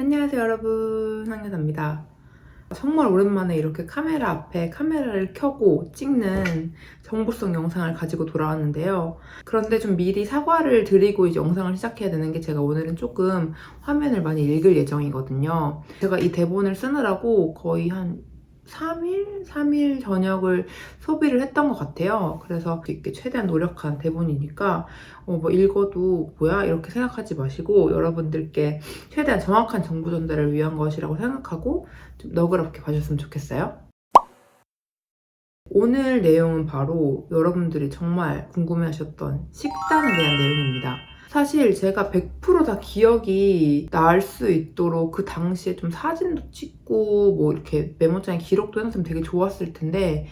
안녕하세요 여러분. 황여사입니다. 정말 오랜만에 이렇게 카메라 앞에 카메라를 켜고 찍는 정보성 영상을 가지고 돌아왔는데요. 그런데 좀 미리 사과를 드리고 이제 영상을 시작해야 되는 게 제가 오늘은 조금 화면을 많이 읽을 예정이거든요. 제가 이 대본을 쓰느라고 거의 한 3일? 3일 저녁을 소비를 했던 것 같아요. 그래서 이렇게 최대한 노력한 대본이니까 어, 뭐 읽어도 뭐야? 이렇게 생각하지 마시고 여러분들께 최대한 정확한 정보 전달을 위한 것이라고 생각하고 좀 너그럽게 봐주셨으면 좋겠어요. 오늘 내용은 바로 여러분들이 정말 궁금해하셨던 식단에 대한 내용입니다. 사실 제가 100%다 기억이 날 수 있도록 그 당시에 좀 사진도 찍고 뭐 이렇게 메모장에 기록도 해놨으면 되게 좋았을 텐데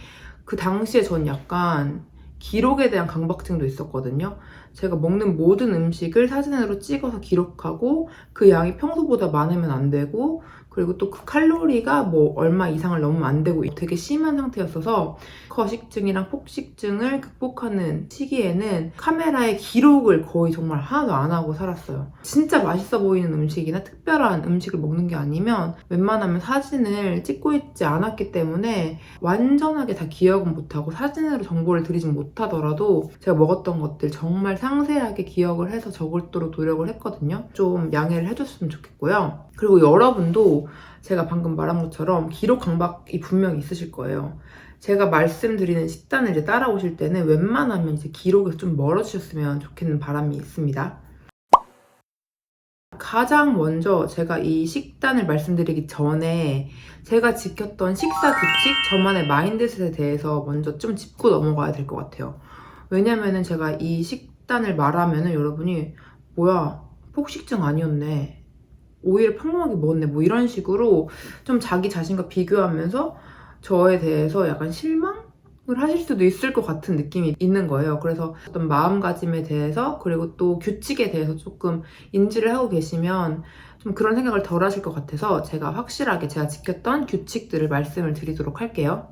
그 당시에 전 약간 기록에 대한 강박증도 있었거든요. 제가 먹는 모든 음식을 사진으로 찍어서 기록하고 그 양이 평소보다 많으면 안 되고 그리고 또 그 칼로리가 뭐 얼마 이상을 넘으면 안 되고 되게 심한 상태였어서 거식증이랑 폭식증을 극복하는 시기에는 카메라에 기록을 거의 정말 하나도 안 하고 살았어요. 진짜 맛있어 보이는 음식이나 특별한 음식을 먹는 게 아니면 웬만하면 사진을 찍고 있지 않았기 때문에 완전하게 다 기억은 못하고 사진으로 정보를 드리진 못하더라도 제가 먹었던 것들 정말 상세하게 기억을 해서 적을 도록 노력을 했거든요. 좀 양해를 해줬으면 좋겠고요. 그리고 여러분도 제가 방금 말한 것처럼 기록 강박이 분명히 있으실 거예요. 제가 말씀드리는 식단을 이제 따라오실 때는 웬만하면 이제 기록에서 좀 멀어지셨으면 좋겠는 바람이 있습니다. 가장 먼저 제가 이 식단을 말씀드리기 전에 제가 지켰던 식사 규칙, 저만의 마인드셋에 대해서 먼저 좀 짚고 넘어가야 될 것 같아요. 왜냐면은 제가 이 식단을 말하면은 여러분이 뭐야 폭식증 아니었네. 오히려 평범하게 먹었네. 뭐 이런 식으로 좀 자기 자신과 비교하면서 저에 대해서 약간 실망 을 하실 수도 있을 것 같은 느낌이 있는 거예요. 그래서 어떤 마음가짐에 대해서 그리고 또 규칙에 대해서 조금 인지를 하고 계시면 좀 그런 생각을 덜 하실 것 같아서 제가 확실하게 제가 지켰던 규칙들을 말씀을 드리도록 할게요.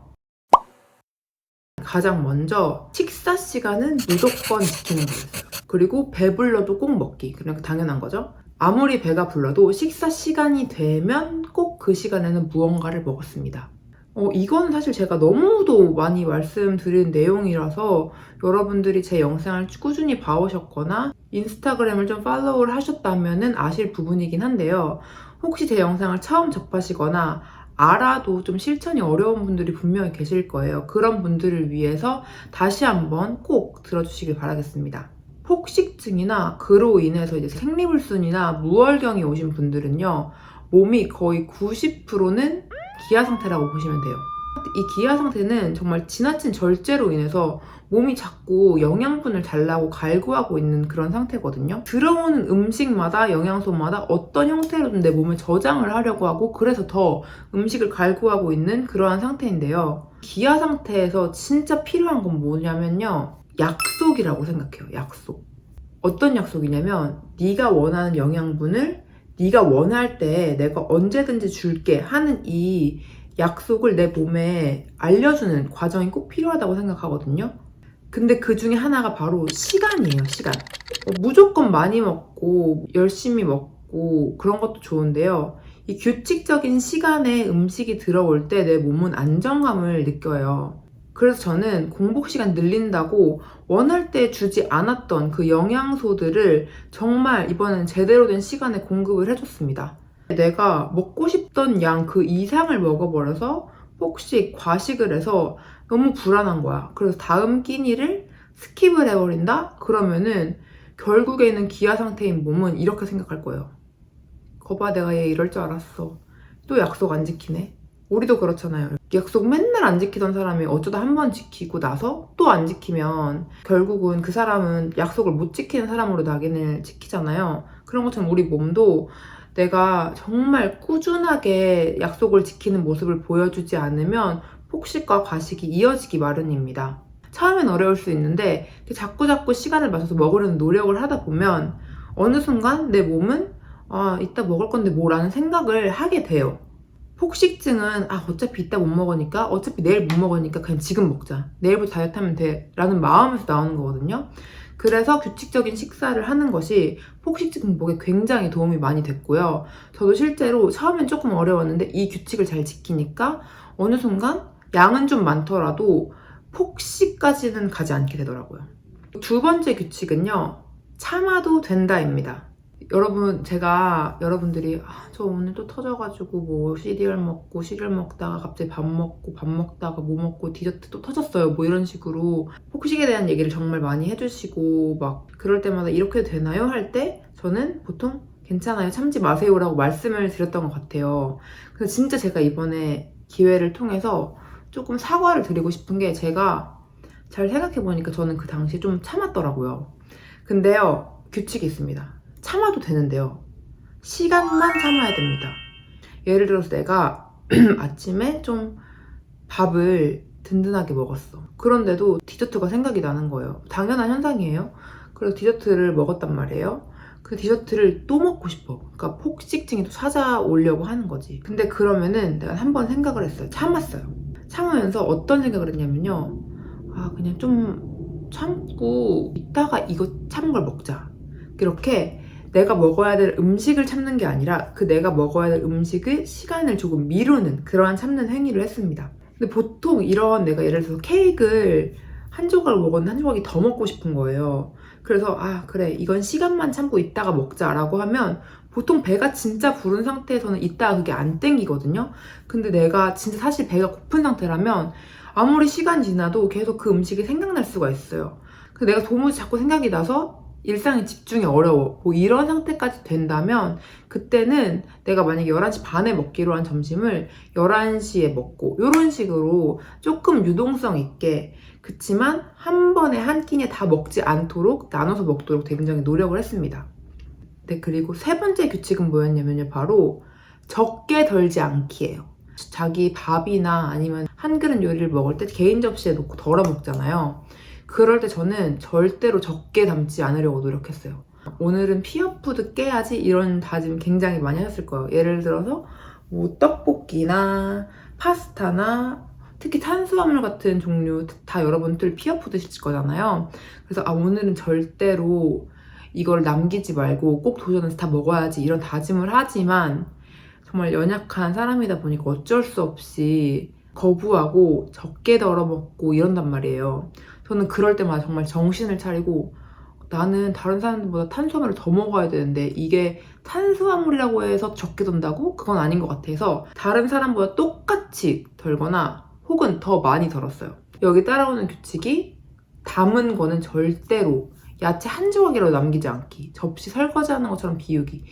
가장 먼저 식사 시간은 무조건 지키는 거였어요. 그리고 배불러도 꼭 먹기. 그냥 당연한 거죠. 아무리 배가 불러도 식사 시간이 되면 꼭 그 시간에는 무언가를 먹었습니다. 어, 이건 사실 제가 너무도 많이 말씀드린 내용이라서 여러분들이 제 영상을 꾸준히 봐오셨거나 인스타그램을 좀 팔로우를 하셨다면 아실 부분이긴 한데요. 혹시 제 영상을 처음 접하시거나 알아도 좀 실천이 어려운 분들이 분명히 계실 거예요. 그런 분들을 위해서 다시 한번 꼭 들어주시길 바라겠습니다. 폭식증이나 그로 인해서 이제 생리불순이나 무월경이 오신 분들은요, 몸이 거의 90%는 기아 상태라고 보시면 돼요. 이 기아 상태는 정말 지나친 절제로 인해서 몸이 자꾸 영양분을 달라고 갈구하고 있는 그런 상태거든요. 들어오는 음식마다 영양소마다 어떤 형태로든 내 몸에 저장을 하려고 하고 그래서 더 음식을 갈구하고 있는 그러한 상태인데요. 기아 상태에서 진짜 필요한 건 뭐냐면요. 약속이라고 생각해요. 약속. 어떤 약속이냐면 네가 원하는 영양분을 네가 원할 때 내가 언제든지 줄게 하는 이 약속을 내 몸에 알려주는 과정이 꼭 필요하다고 생각하거든요. 근데 그 중에 하나가 바로 시간이에요, 시간. 어, 무조건 많이 먹고 열심히 먹고 그런 것도 좋은데요. 이 규칙적인 시간에 음식이 들어올 때 내 몸은 안정감을 느껴요. 그래서 저는 공복 시간 늘린다고 원할 때 주지 않았던 그 영양소들을 정말 이번엔 제대로 된 시간에 공급을 해줬습니다. 내가 먹고 싶던 양 그 이상을 먹어버려서 폭식, 과식을 해서 너무 불안한 거야. 그래서 다음 끼니를 스킵을 해버린다? 그러면은 결국에는 기아 상태인 몸은 이렇게 생각할 거예요. 거봐, 내가 얘 이럴 줄 알았어. 또 약속 안 지키네. 우리도 그렇잖아요. 약속 맨날 안 지키던 사람이 어쩌다 한 번 지키고 나서 또 안 지키면 결국은 그 사람은 약속을 못 지키는 사람으로 낙인을 지키잖아요. 그런 것처럼 우리 몸도 내가 정말 꾸준하게 약속을 지키는 모습을 보여주지 않으면 폭식과 과식이 이어지기 마련입니다. 처음엔 어려울 수 있는데 자꾸자꾸 시간을 맞춰서 먹으려는 노력을 하다 보면 어느 순간 내 몸은 아, 이따 먹을 건데 뭐라는 생각을 하게 돼요. 폭식증은 아 어차피 이따 못 먹으니까 어차피 내일 못 먹으니까 그냥 지금 먹자 내일부터 다이어트 하면 돼 라는 마음에서 나오는 거거든요 그래서 규칙적인 식사를 하는 것이 폭식증 극복에 굉장히 도움이 많이 됐고요. 저도 실제로 처음엔 조금 어려웠는데 이 규칙을 잘 지키니까 어느 순간 양은 좀 많더라도 폭식까지는 가지 않게 되더라고요. 두 번째 규칙은요. 참아도 된다입니다. 여러분 제가 여러분들이 아, 저 오늘 또 터져가지고 뭐 시리얼 먹고 시리얼 먹다가 갑자기 밥 먹고 밥 먹다가 뭐 먹고 디저트 또 터졌어요. 뭐 이런 식으로 폭식에 대한 얘기를 정말 많이 해주시고 막 그럴 때마다 이렇게 되나요? 할 때 저는 보통 괜찮아요. 참지 마세요라고 말씀을 드렸던 것 같아요. 그래서 진짜 제가 이번에 기회를 통해서 조금 사과를 드리고 싶은 게 제가 잘 생각해 보니까 저는 그 당시에 좀 참았더라고요. 근데요 규칙이 있습니다 참아도 되는데요. 시간만 참아야 됩니다. 예를 들어서 내가 아침에 좀 밥을 든든하게 먹었어. 그런데도 디저트가 생각이 나는 거예요. 당연한 현상이에요. 그래서 디저트를 먹었단 말이에요. 그 디저트를 또 먹고 싶어. 그러니까 폭식증이 또 찾아오려고 하는 거지. 근데 그러면은 내가 한 번 생각을 했어요. 참았어요. 참으면서 어떤 생각을 했냐면요. 아, 그냥 좀 참고 이따가 이거 참은 걸 먹자. 그렇게 내가 먹어야 될 음식을 참는 게 아니라 그 내가 먹어야 될 음식을 시간을 조금 미루는 그러한 참는 행위를 했습니다. 근데 보통 이런 내가 예를 들어서 케이크를 한 조각을 먹었는데 한 조각이 더 먹고 싶은 거예요. 그래서 아 그래 이건 시간만 참고 이따가 먹자라고 하면 보통 배가 진짜 부른 상태에서는 이따가 그게 안 땡기거든요. 근데 내가 진짜 사실 배가 고픈 상태라면 아무리 시간이 지나도 계속 그 음식이 생각날 수가 있어요. 그 내가 도무지 자꾸 생각이 나서 일상에 집중이 어려워. 뭐 이런 상태까지 된다면 그때는 내가 만약에 11시 반에 먹기로 한 점심을 11시에 먹고 이런 식으로 조금 유동성 있게 그치만 한 번에 한 끼니에 다 먹지 않도록 나눠서 먹도록 굉장히 노력을 했습니다. 네, 그리고 세 번째 규칙은 뭐였냐면요. 바로 적게 덜지 않기예요. 자기 밥이나 아니면 한 그릇 요리를 먹을 때 개인 접시에 놓고 덜어 먹잖아요. 그럴 때 저는 절대로 적게 담지 않으려고 노력했어요. 오늘은 피어푸드 깨야지 이런 다짐 굉장히 많이 하셨을 거예요. 예를 들어서 뭐 떡볶이나 파스타나 특히 탄수화물 같은 종류 다 여러분들 피어푸드 시킬 거잖아요. 그래서 아 오늘은 절대로 이걸 남기지 말고 꼭 도전해서 다 먹어야지 이런 다짐을 하지만 정말 연약한 사람이다 보니까 어쩔 수 없이 거부하고 적게 덜어 먹고 이런단 말이에요. 저는 그럴 때마다 정말 정신을 차리고 나는 다른 사람들보다 탄수화물을 더 먹어야 되는데 이게 탄수화물이라고 해서 적게 든다고? 그건 아닌 것 같아서 다른 사람보다 똑같이 덜거나 혹은 더 많이 덜었어요. 여기 따라오는 규칙이 담은 거는 절대로 야채 한 조각이라도 남기지 않기, 접시 설거지하는 것처럼 비우기.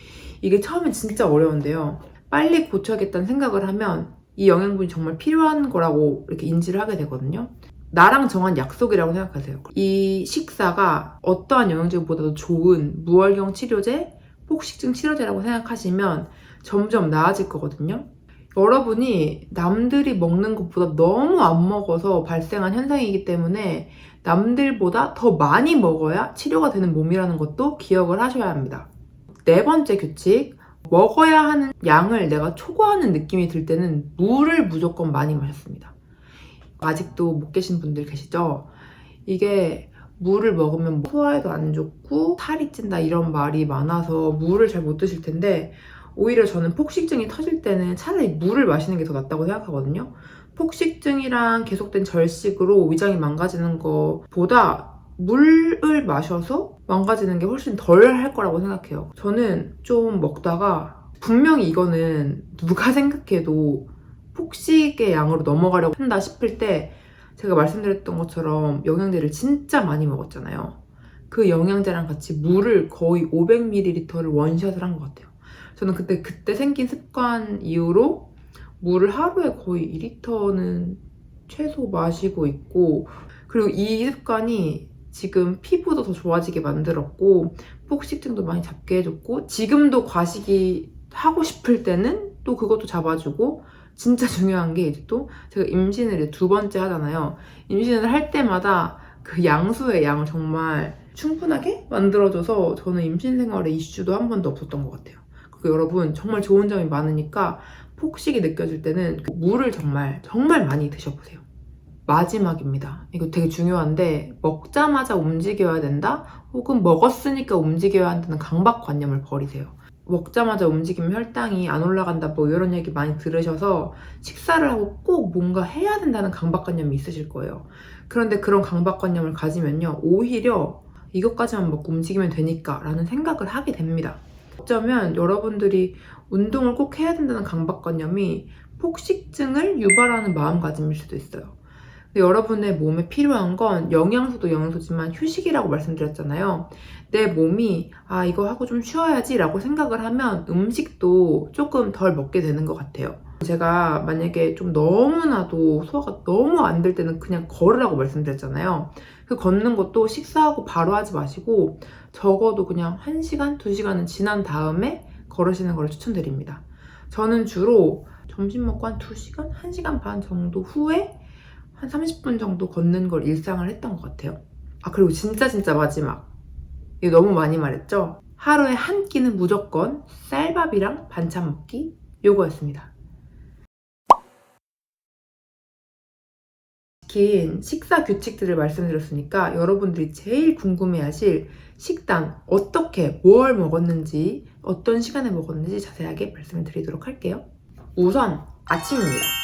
이게 처음엔 진짜 어려운데요. 빨리 고쳐야겠다는 생각을 하면 이 영양분이 정말 필요한 거라고 이렇게 인지를 하게 되거든요. 나랑 정한 약속이라고 생각하세요. 이 식사가 어떠한 영양제보다도 좋은 무월경 치료제, 폭식증 치료제라고 생각하시면 점점 나아질 거거든요. 여러분이 남들이 먹는 것보다 너무 안 먹어서 발생한 현상이기 때문에 남들보다 더 많이 먹어야 치료가 되는 몸이라는 것도 기억을 하셔야 합니다. 네 번째 규칙, 먹어야 하는 양을 내가 초과하는 느낌이 들 때는 물을 무조건 많이 마셨습니다. 아직도 못 계신 분들 계시죠? 이게 물을 먹으면 뭐 소화에도 안 좋고 살이 찐다 이런 말이 많아서 물을 잘 못 드실 텐데 오히려 저는 폭식증이 터질 때는 차라리 물을 마시는 게 더 낫다고 생각하거든요. 폭식증이랑 계속된 절식으로 위장이 망가지는 것보다 물을 마셔서 망가지는 게 훨씬 덜 할 거라고 생각해요. 저는 좀 먹다가 분명히 이거는 누가 생각해도 폭식의 양으로 넘어가려고 한다 싶을 때 제가 말씀드렸던 것처럼 영양제를 진짜 많이 먹었잖아요. 그 영양제랑 같이 물을 거의 500ml를 원샷을 한 것 같아요. 저는 그때 그때 생긴 습관 이후로 물을 하루에 거의 2리터는 최소 마시고 있고 그리고 이 습관이 지금 피부도 더 좋아지게 만들었고 폭식증도 많이 잡게 해줬고 지금도 과식이 하고 싶을 때는 또 그것도 잡아주고 진짜 중요한 게 이제 또 제가 임신을 두 번째 하잖아요. 임신을 할 때마다 그 양수의 양을 정말 충분하게 만들어줘서 저는 임신 생활에 이슈도 한 번도 없었던 것 같아요. 그리고 여러분 정말 좋은 점이 많으니까 폭식이 느껴질 때는 그 물을 정말 정말 많이 드셔보세요. 마지막입니다. 이거 되게 중요한데 먹자마자 움직여야 된다? 혹은 먹었으니까 움직여야 한다는 강박관념을 버리세요. 먹자마자 움직이면 혈당이 안 올라간다 뭐 이런 얘기 많이 들으셔서 식사를 하고 꼭 뭔가 해야 된다는 강박관념이 있으실 거예요. 그런데 그런 강박관념을 가지면요 오히려 이것까지만 먹고 움직이면 되니까 라는 생각을 하게 됩니다. 어쩌면 여러분들이 운동을 꼭 해야 된다는 강박관념이 폭식증을 유발하는 마음가짐일 수도 있어요. 근데 여러분의 몸에 필요한 건 영양소도 영양소지만 휴식이라고 말씀드렸잖아요. 내 몸이 아 이거 하고 좀 쉬어야지 라고 생각을 하면 음식도 조금 덜 먹게 되는 것 같아요. 제가 만약에 좀 너무나도 소화가 너무 안 될 때는 그냥 걸으라고 말씀드렸잖아요. 그 걷는 것도 식사하고 바로 하지 마시고 적어도 그냥 1시간, 2시간은 지난 다음에 걸으시는 걸 추천드립니다. 저는 주로 점심 먹고 한 2시간, 1시간 반 정도 후에 한 30분 정도 걷는 걸 일상을 했던 것 같아요. 아, 그리고 진짜 진짜 마지막. 이거 너무 많이 말했죠? 하루에 한 끼는 무조건 쌀밥이랑 반찬 먹기 요거였습니다. 긴 식사 규칙들을 말씀드렸으니까 여러분들이 제일 궁금해하실 식단 어떻게 뭘 먹었는지 어떤 시간에 먹었는지 자세하게 말씀을 드리도록 할게요. 우선 아침입니다.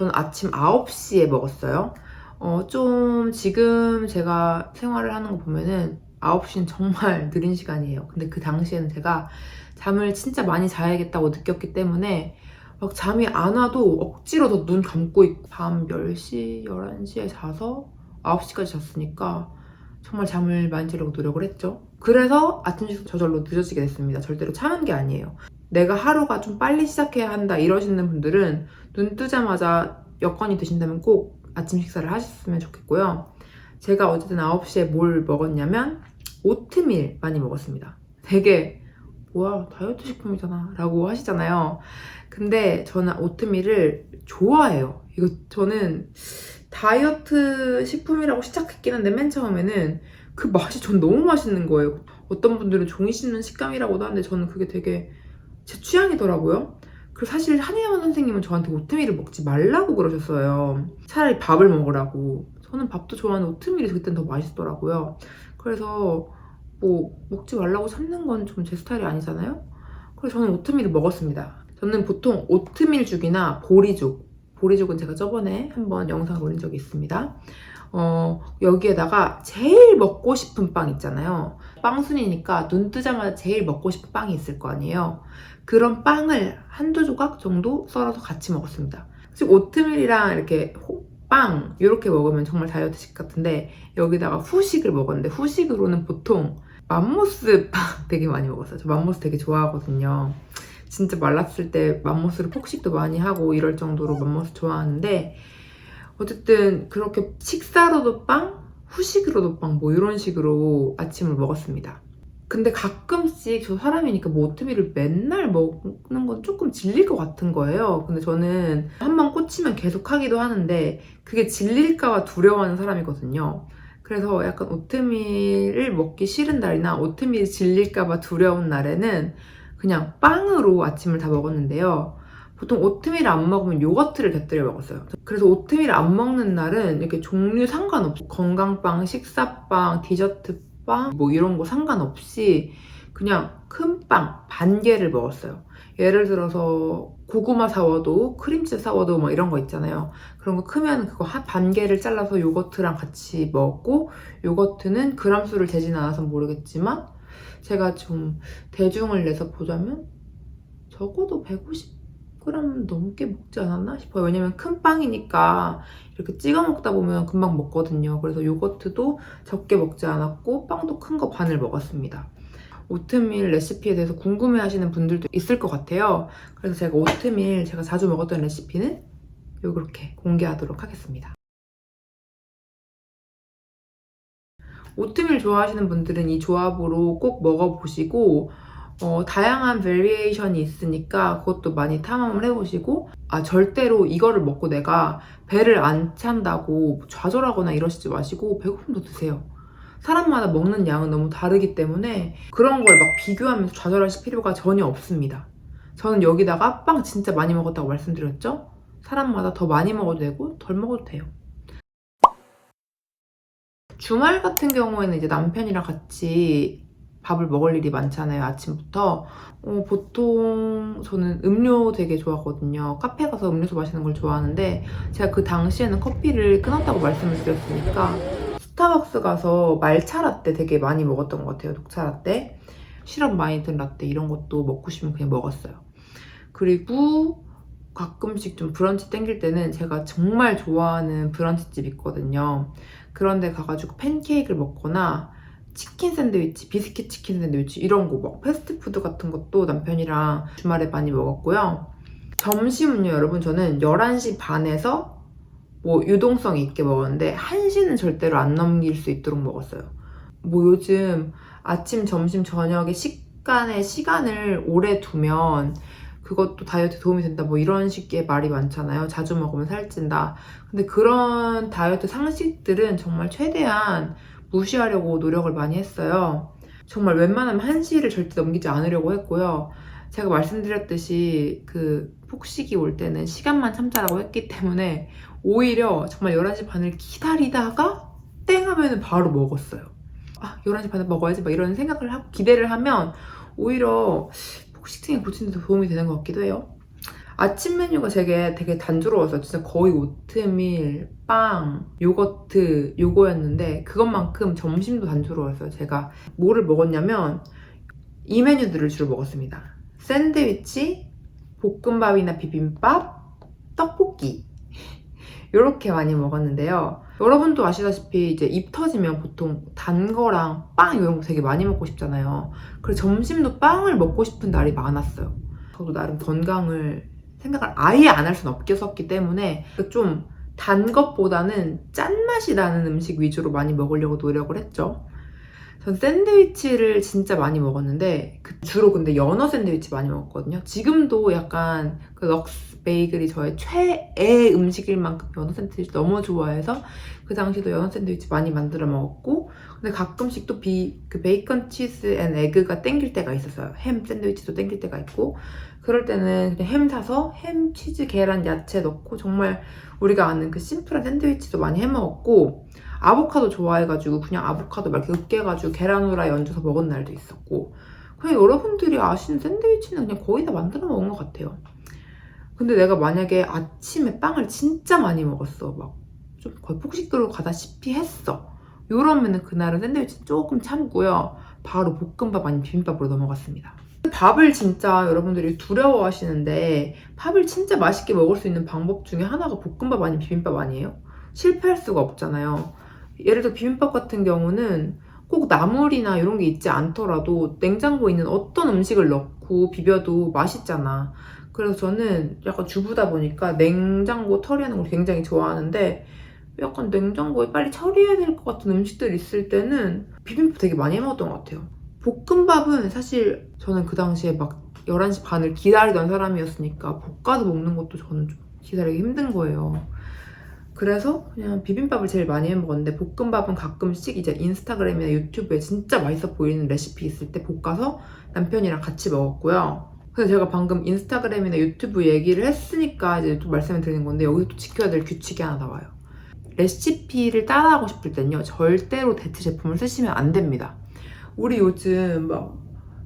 저는 아침 9시에 먹었어요. 어, 좀 지금 제가 생활을 하는 거 보면은 9시는 정말 느린 시간이에요. 근데 그 당시에는 제가 잠을 진짜 많이 자야겠다고 느꼈기 때문에 막 잠이 안 와도 억지로 더 눈 감고 있고 밤 10시, 11시에 자서 9시까지 잤으니까 정말 잠을 많이 자려고 노력을 했죠. 그래서 아침 식사 저절로 늦어지게 됐습니다. 절대로 참은 게 아니에요. 내가 하루가 좀 빨리 시작해야 한다 이러시는 분들은 눈 뜨자마자 여건이 되신다면 꼭 아침 식사를 하셨으면 좋겠고요. 제가 어쨌든 9시에 뭘 먹었냐면 오트밀 많이 먹었습니다. 되게 뭐야 다이어트 식품이잖아 라고 하시잖아요. 근데 저는 오트밀을 좋아해요. 이거 저는 다이어트 식품이라고 시작했긴 한데 맨 처음에는 그 맛이 전 너무 맛있는 거예요. 어떤 분들은 종이 씹는 식감이라고도 하는데 저는 그게 되게 제 취향이더라고요. 그리고 사실 한의원 선생님은 저한테 오트밀을 먹지 말라고 그러셨어요. 차라리 밥을 먹으라고. 저는 밥도 좋아하는 오트밀이 그땐 더 맛있더라고요. 그래서 뭐 먹지 말라고 참는 건 좀 제 스타일이 아니잖아요. 그래서 저는 오트밀을 먹었습니다. 저는 보통 오트밀 죽이나 보리죽, 보리죽은 제가 저번에 한번 영상 올린 적이 있습니다. 어, 여기에다가 제일 먹고 싶은 빵 있잖아요. 빵순이니까 눈 뜨자마자 제일 먹고 싶은 빵이 있을 거 아니에요. 그런 빵을 한두 조각 정도 썰어서 같이 먹었습니다. 지금 오트밀이랑 이렇게 호- 빵 이렇게 먹으면 정말 다이어트식 같은데 여기다가 후식을 먹었는데 후식으로는 보통 맘모스 빵 되게 많이 먹었어요. 저 맘모스 되게 좋아하거든요. 진짜 말랐을 때 맘모스를 폭식도 많이 하고 이럴 정도로 맘모스 좋아하는데 어쨌든 그렇게 식사로도 빵, 후식으로도 빵 뭐 이런 식으로 아침을 먹었습니다. 근데 가끔씩 저 사람이니까 뭐 오트밀을 맨날 먹는 건 조금 질릴 것 같은 거예요. 근데 저는 한 번 꽂히면 계속 하기도 하는데 그게 질릴까봐 두려워하는 사람이거든요. 그래서 약간 오트밀을 먹기 싫은 날이나 오트밀이 질릴까봐 두려운 날에는 그냥 빵으로 아침을 다 먹었는데요. 보통 오트밀을 안 먹으면 요거트를 곁들여 먹었어요. 그래서 오트밀을 안 먹는 날은 이렇게 종류 상관없이 건강빵, 식사빵, 디저트빵 뭐 이런 거 상관없이 그냥 큰 빵 반 개를 먹었어요. 예를 들어서 고구마 사워도 크림치즈 사워도 뭐 이런 거 있잖아요. 그런 거 크면 그거 한반 개를 잘라서 요거트랑 같이 먹고 요거트는 그람 수를 재진 않아서 모르겠지만 제가 좀 대중을 내서 보자면 적어도 150g 넘게 먹지 않았나 싶어요. 왜냐면 큰 빵이니까 이렇게 찍어 먹다 보면 금방 먹거든요. 그래서 요거트도 적게 먹지 않았고 빵도 큰 거 반을 먹었습니다. 오트밀 레시피에 대해서 궁금해 하시는 분들도 있을 것 같아요. 그래서 제가 오트밀 제가 자주 먹었던 레시피는 이렇게 공개하도록 하겠습니다. 오트밀 좋아하시는 분들은 이 조합으로 꼭 먹어보시고 어, 다양한 베리에이션이 있으니까 그것도 많이 탐험을 해보시고 아 절대로 이거를 먹고 내가 배를 안 찬다고 좌절하거나 이러시지 마시고 배고픔 도 드세요. 사람마다 먹는 양은 너무 다르기 때문에 그런 걸 막 비교하면서 좌절하실 필요가 전혀 없습니다. 저는 여기다가 빵 진짜 많이 먹었다고 말씀드렸죠? 사람마다 더 많이 먹어도 되고 덜 먹어도 돼요. 주말 같은 경우에는 이제 남편이랑 같이 밥을 먹을 일이 많잖아요, 아침부터. 어, 보통 저는 음료 되게 좋아하거든요. 카페 가서 음료수 마시는 걸 좋아하는데 제가 그 당시에는 커피를 끊었다고 말씀을 드렸으니까 스타벅스 가서 말차 라떼 되게 많이 먹었던 것 같아요. 녹차 라떼. 시럽 많이 든 라떼 이런 것도 먹고 싶으면 그냥 먹었어요. 그리고 가끔씩 좀 브런치 땡길 때는 제가 정말 좋아하는 브런치 집 있거든요. 그런데 가가지고 팬케이크를 먹거나 치킨 샌드위치, 비스킷 치킨 샌드위치 이런 거 막 패스트푸드 같은 것도 남편이랑 주말에 많이 먹었고요. 점심은요, 여러분 저는 11시 반에서 뭐 유동성 있게 먹었는데 1시는 절대로 안 넘길 수 있도록 먹었어요. 뭐 요즘 아침, 점심, 저녁에 식간의 시간을 오래 두면 그것도 다이어트 도움이 된다 뭐 이런 식의 말이 많잖아요. 자주 먹으면 살찐다. 근데 그런 다이어트 상식들은 정말 최대한 무시하려고 노력을 많이 했어요. 정말 웬만하면 1시를 절대 넘기지 않으려고 했고요. 제가 말씀드렸듯이 그 폭식이 올 때는 시간만 참자라고 했기 때문에 오히려 정말 11시 반을 기다리다가 땡 하면은 바로 먹었어요. 아, 11시 반에 먹어야지 막 이런 생각을 하고 기대를 하면 오히려 폭식증이 고치는 데 도움이 되는 것 같기도 해요. 아침 메뉴가 되게 되게 단조로워서 진짜 거의 오트밀, 빵, 요거트 요거였는데 그것만큼 점심도 단조로웠어요. 제가 뭐를 먹었냐면 이 메뉴들을 주로 먹었습니다. 샌드위치, 볶음밥이나 비빔밥, 떡볶이 이렇게 많이 먹었는데요. 여러분도 아시다시피 이제 입 터지면 보통 단 거랑 빵 이런 거 되게 많이 먹고 싶잖아요. 그래서 점심도 빵을 먹고 싶은 날이 많았어요. 저도 나름 건강을 생각을 아예 안 할 수는 없겠었기 때문에 좀 단 것보다는 짠맛이 나는 음식 위주로 많이 먹으려고 노력을 했죠. 전 샌드위치를 진짜 많이 먹었는데 그 주로 근데 연어 샌드위치 많이 먹었거든요. 지금도 약간 그 럭스 베이글이 저의 최애 음식일 만큼 연어 샌드위치 너무 좋아해서 그 당시도 연어 샌드위치 많이 만들어 먹었고 근데 가끔씩 또 비, 그 베이컨 치즈 앤 에그가 땡길 때가 있었어요. 햄 샌드위치도 땡길 때가 있고 그럴 때는 그냥 햄 사서 햄, 치즈, 계란, 야채 넣고 정말 우리가 아는 그 심플한 샌드위치도 많이 해 먹었고 아보카도 좋아해가지고 그냥 아보카도 막 이렇게 으깨가지고 계란 후라이 얹어서 먹은 날도 있었고 그냥 여러분들이 아시는 샌드위치는 그냥 거의 다 만들어 먹은 것 같아요. 근데 내가 만약에 아침에 빵을 진짜 많이 먹었어. 막 좀 거의 폭식도로 가다시피 했어. 이러면은 그날은 샌드위치 조금 참고요. 바로 볶음밥 아니면 비빔밥으로 넘어갔습니다. 밥을 진짜 여러분들이 두려워하시는데 밥을 진짜 맛있게 먹을 수 있는 방법 중에 하나가 볶음밥 아니면 비빔밥 아니에요? 실패할 수가 없잖아요. 예를 들어 비빔밥 같은 경우는 꼭 나물이나 이런 게 있지 않더라도 냉장고에 있는 어떤 음식을 넣고 비벼도 맛있잖아. 그래서 저는 약간 주부다 보니까 냉장고 처리하는 걸 굉장히 좋아하는데 약간 냉장고에 빨리 처리해야 될 것 같은 음식들 있을 때는 비빔밥 되게 많이 해 먹었던 것 같아요. 볶음밥은 사실 저는 그 당시에 막 11시 반을 기다리던 사람이었으니까 볶아서 먹는 것도 저는 좀 기다리기 힘든 거예요. 그래서 그냥 비빔밥을 제일 많이 해 먹었는데 볶음밥은 가끔씩 이제 인스타그램이나 유튜브에 진짜 맛있어 보이는 레시피 있을 때 볶아서 남편이랑 같이 먹었고요. 그래서 제가 방금 인스타그램이나 유튜브 얘기를 했으니까 이제 또 말씀을 드리는 건데 여기서 또 지켜야 될 규칙이 하나 나와요. 레시피를 따라하고 싶을 땐요 절대로 대체 제품을 쓰시면 안 됩니다. 우리 요즘 막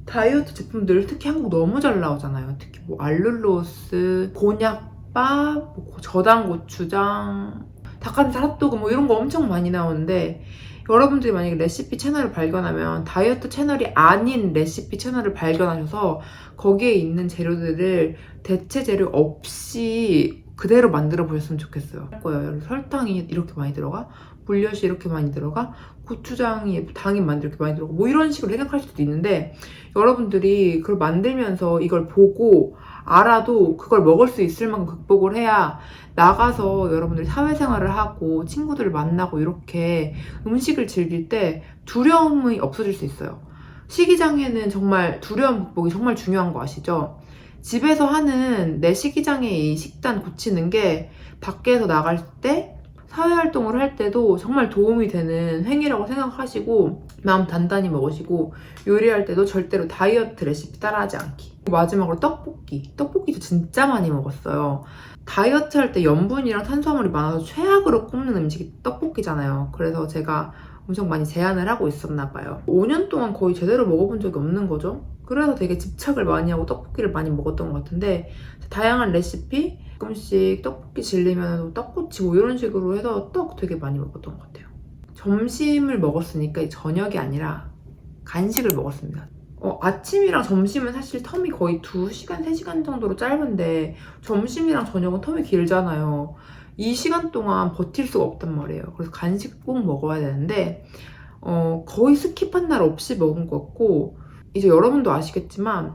다이어트 제품들 특히 한국 너무 잘 나오잖아요. 특히 뭐 알룰로스, 곤약밥, 뭐 저당 고추장, 닭가슴살 핫도그 뭐 이런 거 엄청 많이 나오는데 여러분들이 만약에 레시피 채널을 발견하면 다이어트 채널이 아닌 레시피 채널을 발견하셔서 거기에 있는 재료들을 대체 재료 없이 그대로 만들어 보셨으면 좋겠어요. 할 거예요. 설탕이 이렇게 많이 들어가, 물엿이 이렇게 많이 들어가, 고추장이 당이 많이 이렇게 많이 들어가, 뭐 이런 식으로 생각할 수도 있는데 여러분들이 그걸 만들면서 이걸 보고 알아도 그걸 먹을 수 있을 만큼 극복을 해야 나가서 여러분들이 사회생활을 하고 친구들을 만나고 이렇게 음식을 즐길 때 두려움이 없어질 수 있어요. 식이장애는 정말 두려움 극복이 정말 중요한 거 아시죠? 집에서 하는 내 식이장애 이 식단 고치는 게 밖에서 나갈 때 사회활동을 할 때도 정말 도움이 되는 행위라고 생각하시고 마음 단단히 먹으시고 요리할 때도 절대로 다이어트 레시피 따라하지 않기. 마지막으로 떡볶이. 떡볶이도 진짜 많이 먹었어요. 다이어트 할 때 염분이랑 탄수화물이 많아서 최악으로 꼽는 음식이 떡볶이잖아요. 그래서 제가 엄청 많이 제한을 하고 있었나 봐요. 5년 동안 거의 제대로 먹어본 적이 없는 거죠. 그래서 되게 집착을 많이 하고 떡볶이를 많이 먹었던 것 같은데 다양한 레시피 가끔씩 떡볶이 질리면 떡꼬치 뭐 이런 식으로 해서 떡 되게 많이 먹었던 것 같아요. 점심을 먹었으니까 이 저녁이 아니라 간식을 먹었습니다. 어, 아침이랑 점심은 사실 텀이 거의 2시간, 3시간 정도로 짧은데 점심이랑 저녁은 텀이 길잖아요. 이 시간 동안 버틸 수가 없단 말이에요. 그래서 간식 꼭 먹어야 되는데 어, 거의 스킵한 날 없이 먹은 것 같고 이제 여러분도 아시겠지만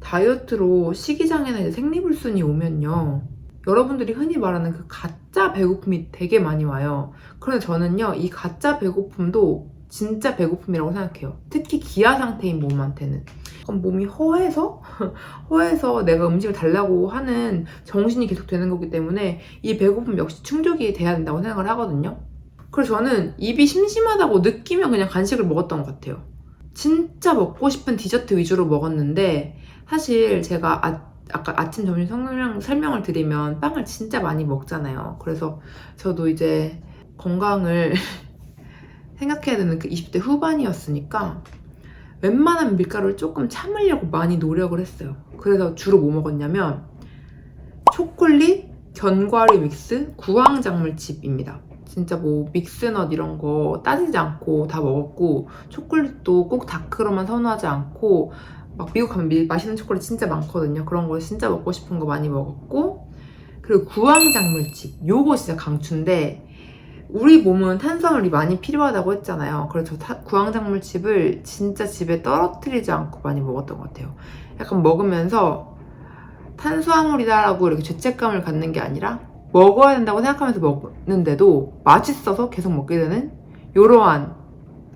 다이어트로 식이장애나 이제 생리불순이 오면요. 여러분들이 흔히 말하는 그 가짜 배고픔이 되게 많이 와요. 그런데 저는요, 이 가짜 배고픔도 진짜 배고픔이라고 생각해요. 특히 기아 상태인 몸한테는. 그럼 몸이 허해서, 허해서 내가 음식을 달라고 하는 정신이 계속 되는 거기 때문에 이 배고픔 역시 충족이 돼야 된다고 생각을 하거든요. 그래서 저는 입이 심심하다고 느끼면 그냥 간식을 먹었던 것 같아요. 진짜 먹고 싶은 디저트 위주로 먹었는데, 사실 제가 아, 아까 아침, 점심 설명, 설명을 드리면 빵을 진짜 많이 먹잖아요. 그래서 저도 이제 건강을 생각해야 되는 그 20대 후반이었으니까 웬만한 밀가루를 조금 참으려고 많이 노력을 했어요. 그래서 주로 뭐 먹었냐면 초콜릿, 견과류 믹스, 구황작물칩입니다. 진짜 뭐 믹스넛 이런 거 따지지 않고 다 먹었고 초콜릿도 꼭 다크로만 선호하지 않고 막 미국 가면 미- 맛있는 초콜릿 진짜 많거든요. 그런 거 진짜 먹고 싶은 거 많이 먹었고 그리고 구황작물칩 요거 진짜 강추인데 우리 몸은 탄수화물이 많이 필요하다고 했잖아요. 그래서 저 타- 구황작물칩을 진짜 집에 떨어뜨리지 않고 많이 먹었던 것 같아요. 약간 먹으면서 탄수화물이다라고 이렇게 죄책감을 갖는 게 아니라 먹어야 된다고 생각하면서 먹는데도 맛있어서 계속 먹게 되는 이러한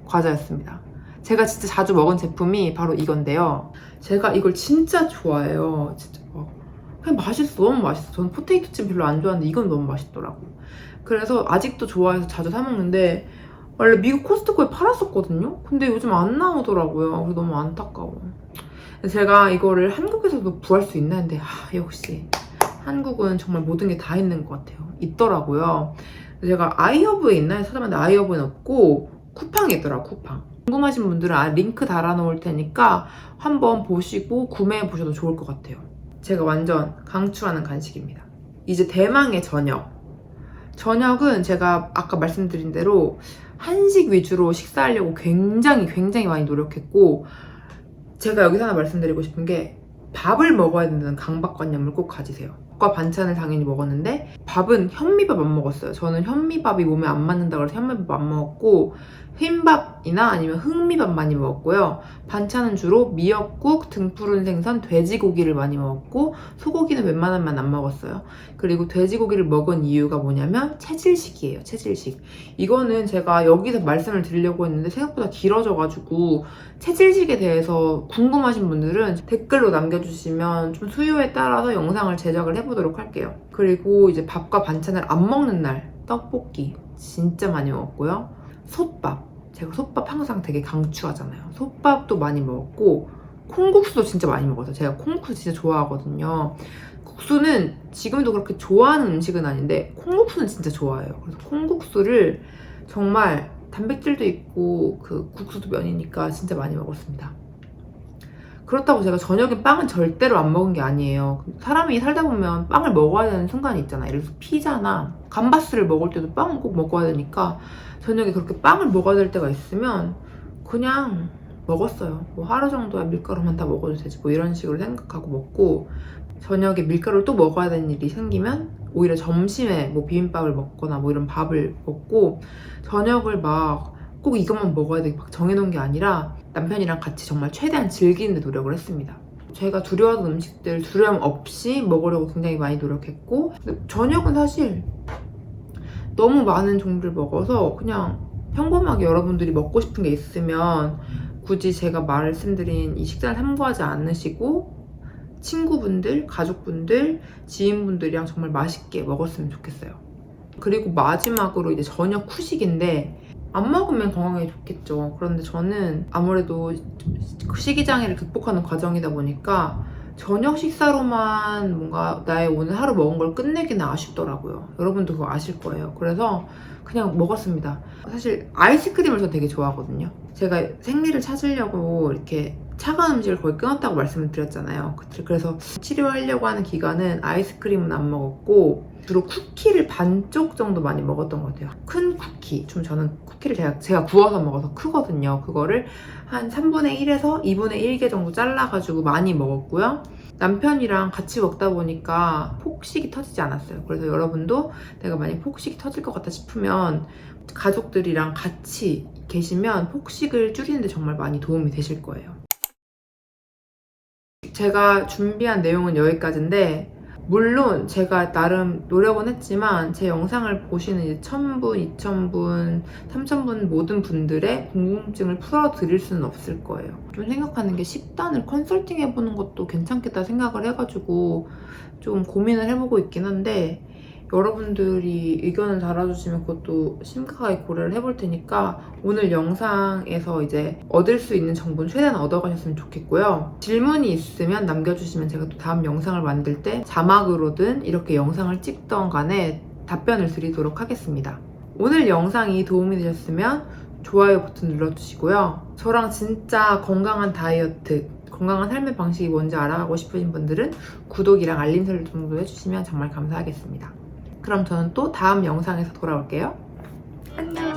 과자였습니다. 제가 진짜 자주 먹은 제품이 바로 이건데요. 제가 이걸 진짜 좋아해요. 진짜 막 그냥 맛있어. 너무 맛있어. 저는 포테이토 칩 별로 안 좋아하는데 이건 너무 맛있더라고. 그래서 아직도 좋아해서 자주 사 먹는데 원래 미국 코스트코에 팔았었거든요. 근데 요즘 안 나오더라고요. 그래서 너무 안타까워. 제가 이거를 한국에서도 구할 수 있나 했는데 아, 역시 한국은 정말 모든 게 다 있는 것 같아요. 있더라고요. 제가 아이허브에 있나요? 찾아봤는데 아이허브는 없고 쿠팡에 있더라고 쿠팡. 궁금하신 분들은 아, 링크 달아놓을 테니까 한번 보시고 구매해 보셔도 좋을 것 같아요. 제가 완전 강추하는 간식입니다. 이제 대망의 저녁. 저녁은 제가 아까 말씀드린 대로 한식 위주로 식사하려고 굉장히 굉장히 많이 노력했고 제가 여기서 하나 말씀드리고 싶은 게 밥을 먹어야 된다는 강박관념을 꼭 가지세요. 밥과 반찬을 당연히 먹었는데 밥은 현미밥 안 먹었어요. 저는 현미밥이 몸에 안 맞는다 그래서 현미밥 안 먹었고 흰밥이나 아니면 흑미밥 많이 먹었고요. 반찬은 주로 미역국, 등푸른 생선, 돼지고기를 많이 먹었고 소고기는 웬만하면 안 먹었어요. 그리고 돼지고기를 먹은 이유가 뭐냐면 체질식이에요. 체질식. 이거는 제가 여기서 말씀을 드리려고 했는데 생각보다 길어져가지고 체질식에 대해서 궁금하신 분들은 댓글로 남겨주시면 좀 수요에 따라서 영상을 제작을 해보도록 할게요. 그리고 이제 밥과 반찬을 안 먹는 날 떡볶이 진짜 많이 먹었고요. 솥밥. 제가 솥밥 항상 되게 강추하잖아요. 솥밥도 많이 먹었고 콩국수도 진짜 많이 먹었어요. 제가 콩국수 진짜 좋아하거든요. 국수는 지금도 그렇게 좋아하는 음식은 아닌데 콩국수는 진짜 좋아해요. 그래서 콩국수를 정말 단백질도 있고 그 국수도 면이니까 진짜 많이 먹었습니다. 그렇다고 제가 저녁에 빵은 절대로 안 먹은 게 아니에요. 사람이 살다 보면 빵을 먹어야 되는 순간이 있잖아요. 예를 들어서 피자나 감바스를 먹을 때도 빵은 꼭 먹어야 되니까 저녁에 그렇게 빵을 먹어야 될 때가 있으면 그냥 먹었어요. 뭐 하루 정도야 밀가루만 다 먹어도 되지 뭐 이런 식으로 생각하고 먹고 저녁에 밀가루를 또 먹어야 되는 일이 생기면 오히려 점심에 뭐 비빔밥을 먹거나 뭐 이런 밥을 먹고 저녁을 막 꼭 이것만 먹어야 돼막 정해놓은 게 아니라 남편이랑 같이 정말 최대한 즐기는 데 노력을 했습니다. 제가 두려워하던 음식들 두려움 없이 먹으려고 굉장히 많이 노력했고 저녁은 사실 너무 많은 종류를 먹어서 그냥 평범하게 여러분들이 먹고 싶은 게 있으면 굳이 제가 말씀드린 이 식단을 참고하지 않으시고 친구분들, 가족분들, 지인분들이랑 정말 맛있게 먹었으면 좋겠어요. 그리고 마지막으로 이제 저녁 후식인데 안 먹으면 건강에 좋겠죠. 그런데 저는 아무래도 좀 식이장애를 극복하는 과정이다 보니까 저녁 식사로만 뭔가 나의 오늘 하루 먹은 걸 끝내기는 아쉽더라고요. 여러분도 그거 아실 거예요. 그래서 그냥 먹었습니다. 사실 아이스크림을 저 되게 좋아하거든요. 제가 생리를 찾으려고 이렇게 차가운 음식을 거의 끊었다고 말씀을 드렸잖아요. 그- 그래서 치료하려고 하는 기간은 아이스크림은 안 먹었고 주로 쿠키를 반쪽 정도 많이 먹었던 것 같아요. 큰 쿠키. 좀 저는 쿠키를 제가, 제가 구워서 먹어서 크거든요. 그거를 한 3분의 1에서 2분의 1개 정도 잘라가지고 많이 먹었고요. 남편이랑 같이 먹다 보니까 폭식이 터지지 않았어요. 그래서 여러분도 내가 만약 폭식이 터질 것 같다 싶으면 가족들이랑 같이 계시면 폭식을 줄이는데 정말 많이 도움이 되실 거예요. 제가 준비한 내용은 여기까지인데 물론 제가 나름 노력은 했지만 제 영상을 보시는 이제 1000분, 2000분, 3000분 모든 분들의 궁금증을 풀어드릴 수는 없을 거예요. 좀 생각하는 게 식단을 컨설팅 해보는 것도 괜찮겠다 생각을 해가지고 좀 고민을 해보고 있긴 한데 여러분들이 의견을 달아주시면 그것도 심각하게 고려를 해볼 테니까 오늘 영상에서 이제 얻을 수 있는 정보는 최대한 얻어가셨으면 좋겠고요. 질문이 있으면 남겨주시면 제가 또 다음 영상을 만들 때 자막으로든 이렇게 영상을 찍던 간에 답변을 드리도록 하겠습니다. 오늘 영상이 도움이 되셨으면 좋아요 버튼 눌러주시고요. 저랑 진짜 건강한 다이어트, 건강한 삶의 방식이 뭔지 알아가고 싶으신 분들은 구독이랑 알림 설정도 해주시면 정말 감사하겠습니다. 그럼 저는 또 다음 영상에서 돌아올게요. 안녕!